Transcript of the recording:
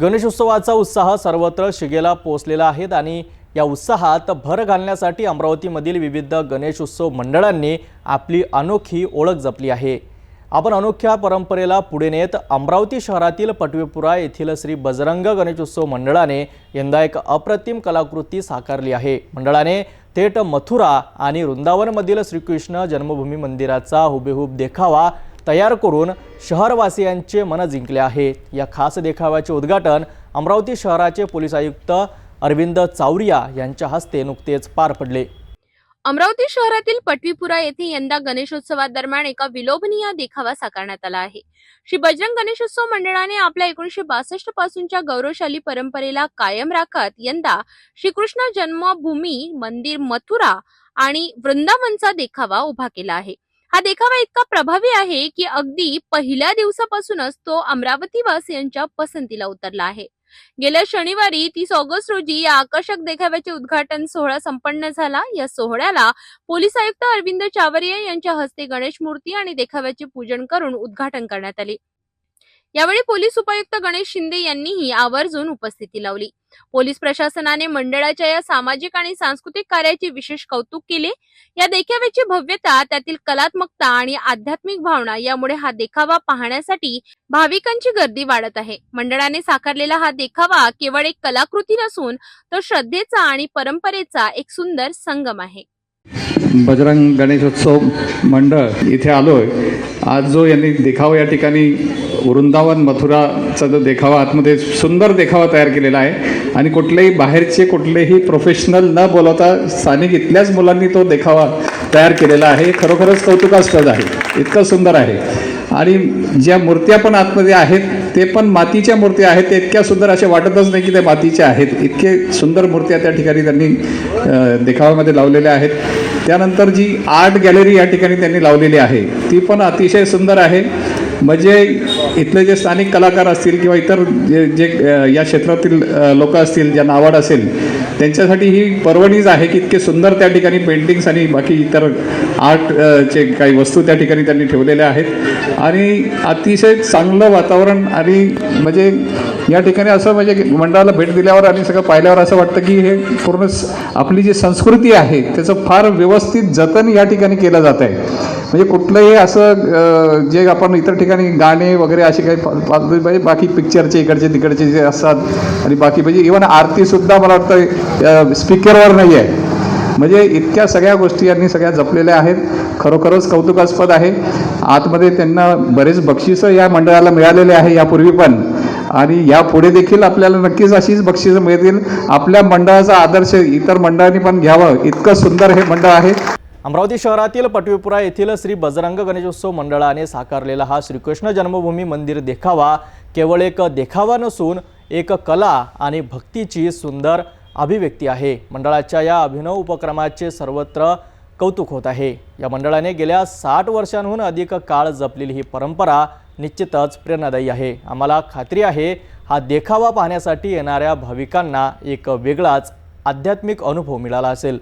गणेशोत्सवाचा उत्साह सर्वत्र शिगेला पोचलेला आहे आणि या उत्साहात भर घालण्यासाठी अमरावतीमधील विविध गणेशोत्सव मंडळांनी आपली अनोखी ओळख जपली आहे. आपण अनोख्या परंपरेला पुढे नेत अमरावती शहरातील पटवेपुरा येथील श्री बजरंग गणेशोत्सव मंडळाने यंदा एक अप्रतिम कलाकृती साकारली आहे. मंडळाने थेट मथुरा आणि वृंदावनमधील श्रीकृष्ण जन्मभूमी मंदिराचा हुबेहूब देखावा तयार करून शहरवासियांचे मन जिंकले आहे. या खास देखाव्याचे उद्घाटन अमरावती शहराचे पोलीस आयुक्त अरविंद चावरिया यांच्या हस्ते नुकतेच पार पडले. अमरावती शहरातील पटवीपुरा येथे यंदा गणेशोत्सवादरम्यान एका विलोभनीय देखावा साकारण्यात आला आहे. श्री बजरंग गणेशोत्सव मंडळाने आपल्या एकोणीशे बासष्ट पासूनच्या गौरवशाली परंपरेला कायम राखत यंदा श्रीकृष्ण जन्मभूमी मंदिर मथुरा आणि वृंदावनचा देखावा उभा केला आहे. हा देखावा इतका प्रभावी आहे की अगदी पहिल्या दिवसापासूनच तो अमरावती यांच्या पसंतीला उतरला आहे. गेल्या शनिवारी तीस ऑगस्ट रोजी या आकर्षक देखाव्याचे उद्घाटन सोहळा संपन्न झाला. या सोहळ्याला पोलीस आयुक्त अरविंद चावरिया यांच्या हस्ते गणेश मूर्ती आणि देखाव्याचे पूजन करून उद्घाटन करण्यात आले. यावेळी पोलीस उपायुक्त गणेश शिंदे यांनीही आवर्जून उपस्थिती लावली. पोलीस प्रशासनाने मंडळाच्या या सामाजिक आणि सांस्कृतिक कार्याचे विशेष कौतुक केले. या देखाव्याची भव्यता त्यातील कलात्मकता आणि आध्यात्मिक भावना यामुळे हा देखावा पाहण्यासाठी भाविकांची गर्दी वाढत आहे. मंडळाने साकारलेला हा देखावा केवळ एक कलाकृती नसून तो श्रद्धेचा आणि परंपरेचा एक सुंदर संगम आहे. बजरंग गणेशोत्सव मंडळ इथे आलोय. आज जो यांनी देखावा या ठिकाणी वृंदावन मथुराचा जो देखावा आतमध्ये सुंदर देखावा तयार केलेला आहे. आणि कुठलेही बाहेरचे कुठलेही प्रोफेशनल न बोलवता स्थानिक इथल्याच मुलांनी तो देखावा तयार केलेला आहे. खरोखरच कौतुकास्पद आहे. इतकं सुंदर आहे. आणि ज्या मूर्त्या पण आतमध्ये आहेत ते पण मातीच्या मूर्त्या आहेत. ते इतक्या सुंदर अशा वाटतच नाही की ते मातीच्या आहेत. इतके सुंदर मूर्त्या त्या ठिकाणी त्यांनी देखाव्यामध्ये लावलेल्या आहेत. त्यानंतर जी आर्ट गॅलरी या ठिकाणी त्यांनी लावलेली आहे ती पण अतिशय सुंदर आहे. म्हणजे इथले जे स्थानिक कलाकार असतील किंवा इतर जे जे या क्षेत्रातील लोक असतील ज्यांना आवड असेल त्यांच्यासाठी ही पर्वणीच आहे की इतके सुंदर त्या ठिकाणी पेंटिंग्स आणि बाकी इतर आर्ट चे काही वस्तू त्या ठिकाणी त्यांनी ठेवलेल्या आहेत. आणि अतिशय चांगलं वातावरण आणि म्हणजे या ठिकाणी असं म्हणजे मंडळाला भेट दिल्यावर आणि सगळं पाहिल्यावर असं वाटतं की हे पूर्ण आपली जी संस्कृती आहे त्याचं फार व्यवस्थित जतन या ठिकाणी केलं जात आहे. म्हणजे कुठलंही असं जे आपण इतर ठिकाणी गाणे वगैरे असे काही म्हणजे बाकी पिक्चरचे इकडचे तिकडचे जे असतात आणि बाकी म्हणजे इवन आरतीसुद्धा मला वाटतं स्पीकरवर नाही आहे म्हणजे इतक्या सगळ्या गोष्टी यांनी सगळ्या जपलेल्या आहेत. खरोखरच कौतुकास्पद आहे. आतमध्ये त्यांना बरेच बक्षिसं या मंडळाला मिळालेले आहे यापूर्वी पण. आणि यापुढे देखील आपल्याला नक्कीच अशीच बक्षिसं मिळतील. आपल्या मंडळाचा आदर्श इतर मंडळांनी पण घ्यावं. इतकं सुंदर हे मंडळ आहे. अमरावती शहरातील पटवीपुरा येथील श्री बजरंग गणेशोत्सव मंडळाने साकारलेला हा श्रीकृष्ण जन्मभूमी मंदिर देखावा. केवळ एक देखावा नसून एक कला आणि भक्तीची सुंदर अभिव्यक्ती आहे. मंडळाच्या या अभिनव उपक्रमाचे सर्वत्र कौतुक होत आहे. या मंडळाने गेल्या साठ वर्षांहून अधिक काळ जपलेली ही परंपरा निश्चितच प्रेरणादायी आहे. आम्हाला खात्री आहे हा देखावा पाहण्यासाठी येणाऱ्या भाविकांना एक वेगळाच आध्यात्मिक अनुभव मिळाला असेल.